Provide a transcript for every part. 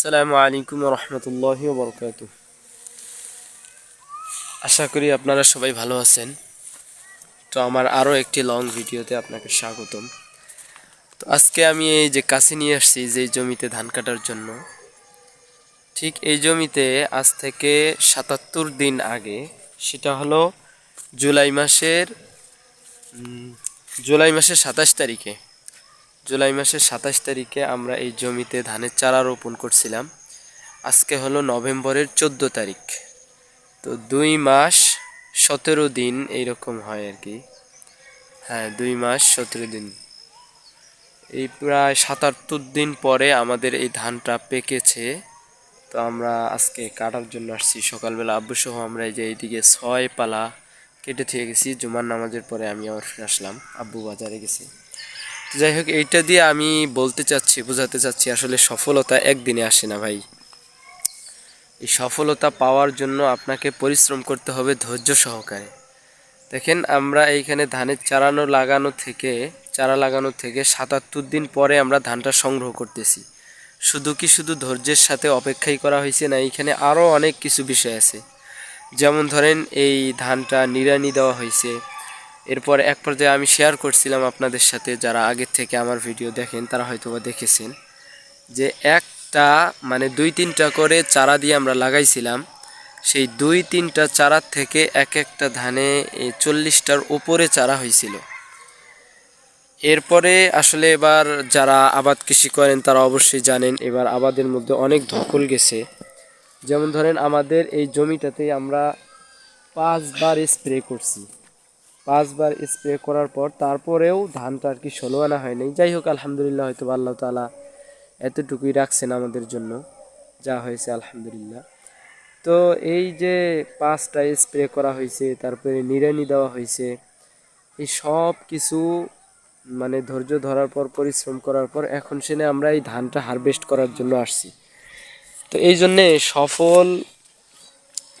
আসসালামু আলাইকুম রহমতুল্লাহি বরকাত আশা করি আপনারা সবাই ভালো আছেন। তো আমার আরও একটি লং ভিডিওতে আপনাকে স্বাগতম। তো আজকে আমি এই যে কাছে নিয়ে আসছি যে জমিতে ধান কাটার জন্য, ঠিক এই জমিতে আজ থেকে সাতাত্তর দিন আগে, সেটা হলো জুলাই মাসের জুলাই মাসের সাতাশ তারিখে জুলাই মাসের সাতাশ তারিখে আমরা এই জমিতে ধানের চারা রোপণ করছিলাম। আজকে হলো নভেম্বরের চোদ্দ তারিখ। তো দুই মাস সতেরো দিন এইরকম হয় আর কি। হ্যাঁ দুই মাস সতেরো দিন। এই প্রায় সাতাত্তর দিন পরে আমাদের এই ধানটা পেকেছে। তো আমরা আজকে কাটার জন্য আসছি। সকালবেলা আব্বু সহ আমরা এই যে এইদিকে ছয় পালা কেটে থেকে গেছি। জুমার নামাজের পরে আমি আবার ফিরে আসলাম। আব্বু বাজারে গেছি। যাই হোক, এইটা দিয়ে আমি বলতে চাচ্ছি, বোঝাতে চাচ্ছি, আসলে সফলতা একদিনে আসে না ভাই। এই সফলতা পাওয়ার জন্য আপনাকে পরিশ্রম করতে হবে ধৈর্য সহকারে। দেখেন, আমরা এইখানে ধানের চারানো লাগানো থেকে, চারা লাগানো থেকে সাতাত্তর দিন পরে আমরা ধানটা সংগ্রহ করতেছি। শুধু কি শুধু ধৈর্যের সাথে অপেক্ষাই করা হয়েছে না, এইখানে আরও অনেক কিছু বিষয় আছে। যেমন ধরেন, এই ধানটা নিড়ানি দেওয়া হয়েছে এরপর এক পর্যায়ে আমি শেয়ার করছিলাম আপনাদের সাথে, যারা আগের থেকে আমার ভিডিও দেখেন, তারা হয়তো দেখেছেন, যে একটা মানে দুই তিনটা করে চারা দিয়ে আমরা লাগাইছিলাম। সেই দুই তিনটা চারার থেকে এক একটা ধানে চল্লিশটার উপরে চারা হয়েছিল। এরপরে আসলে এবার যারা আবাদ কৃষি করেন, তারা অবশ্যই জানেন, এবার আবাদের মধ্যে অনেক ধকল গেছে। যেমন ধরেন, আমাদের এই জমিটাতে আমরা পাঁচবার স্প্রে করছি। পাঁচবার স্প্রে করার পর তারপরেও ধানটা আর কি ষোলো আনা হয়নি। যাই হোক, আলহামদুলিল্লাহ, হয়তো আল্লাহ তালা এতটুকুই রাখছেন আমাদের জন্য। যা হয়েছে, আলহামদুলিল্লাহ। তো এই যে পাঁচটা স্প্রে করা হয়েছে, তারপরে নিড়ানি দেওয়া হয়েছে, এই সব কিছু মানে ধৈর্য ধরার পর, পরিশ্রম করার পর, এখন সেনে আমরা এই ধানটা হারভেস্ট করার জন্য আসছি। তো এই জন্যে সফল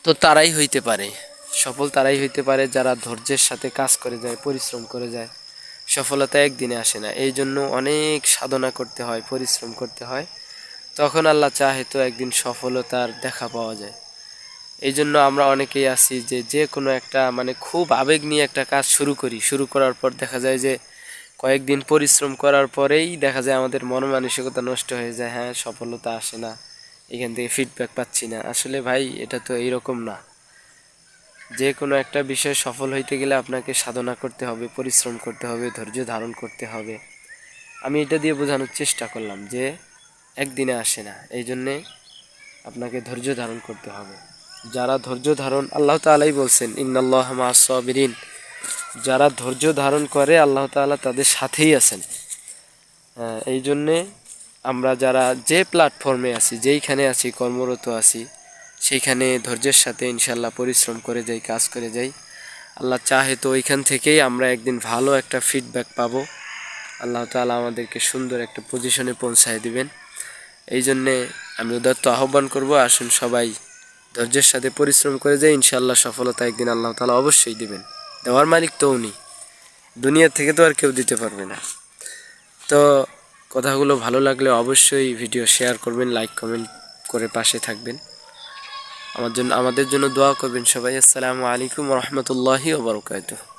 তো তারাই হইতে পারে। সফল তারাই হইতে পারে যারা ধৈর্যের সাথে কাজ করে যায়, পরিশ্রম করে যায়। সফলতা একদিনে আসে না। এই জন্য অনেক সাধনা করতে হয়, পরিশ্রম করতে হয়। তখন আল্লাহ চাহে তো একদিন সফলতার দেখা পাওয়া যায়। এই জন্য আমরা অনেকেই আছি যে যে কোনো একটা মানে খুব আবেগ নিয়ে একটা কাজ শুরু করি। শুরু করার পর দেখা যায় যে কয়েকদিন পরিশ্রম করার পরেই দেখা যায় আমাদের মন মানসিকতা নষ্ট হয়ে যায়। হ্যাঁ সফলতা আসে না। এখান থেকে ফিডব্যাক পাচ্ছি না। আসলে ভাই, এটা তো এইরকম না। যে কোনো একটা বিষয় সফল হইতে গেলে আপনাকে সাধনা করতে হবে, পরিশ্রম করতে হবে, ধৈর্য ধারণ করতে হবে। আমি এটা দিয়ে বোঝানোর চেষ্টা করলাম যে একদিনে আসে না, এই জন্যে আপনাকে ধৈর্য ধারণ করতে হবে। যারা ধৈর্য ধারণ, আল্লাহ তালাই বলছেন, ইন্নাল্লাহ মাসবিরিন যারা ধৈর্য ধারণ করে, আল্লাহ তাআলা তাদের সাথেই আছেন। এই জন্যে আমরা যারা যে প্ল্যাটফর্মে আছি, যেইখানে আছি, কর্মরত আছি সেইখানে ধৈর্যের সাথে ইনশাল্লাহ পরিশ্রম করে যাই, কাজ করে যাই। আল্লাহ চাহে তো ওইখান থেকেই আমরা একদিন ভালো একটা ফিডব্যাক পাবো। আল্লাহ তাআলা আমাদেরকে সুন্দর একটা পজিশনে পৌঁছায় দিবেন। এই জন্যে আমি উদাত্ত আহ্বান করব, আসুন সবাই ধৈর্যের সাথে পরিশ্রম করে যাই ইনশাল্লাহ সফলতা একদিন আল্লাহ তাআলা অবশ্যই দিবেন। দেওয়ার মালিক তো উনি। দুনিয়া থেকে তো আর কেউ দিতে পারবে না। তো কথাগুলো ভালো লাগলে অবশ্যই ভিডিও শেয়ার করবেন লাইক কমেন্ট করে পাশে থাকবেন। আমার জন্য আমাদের জন্য দোয়া করবেন সবাই। আসসালামু আলাইকুম রহমতুল্লাহি ওবরকাতুহ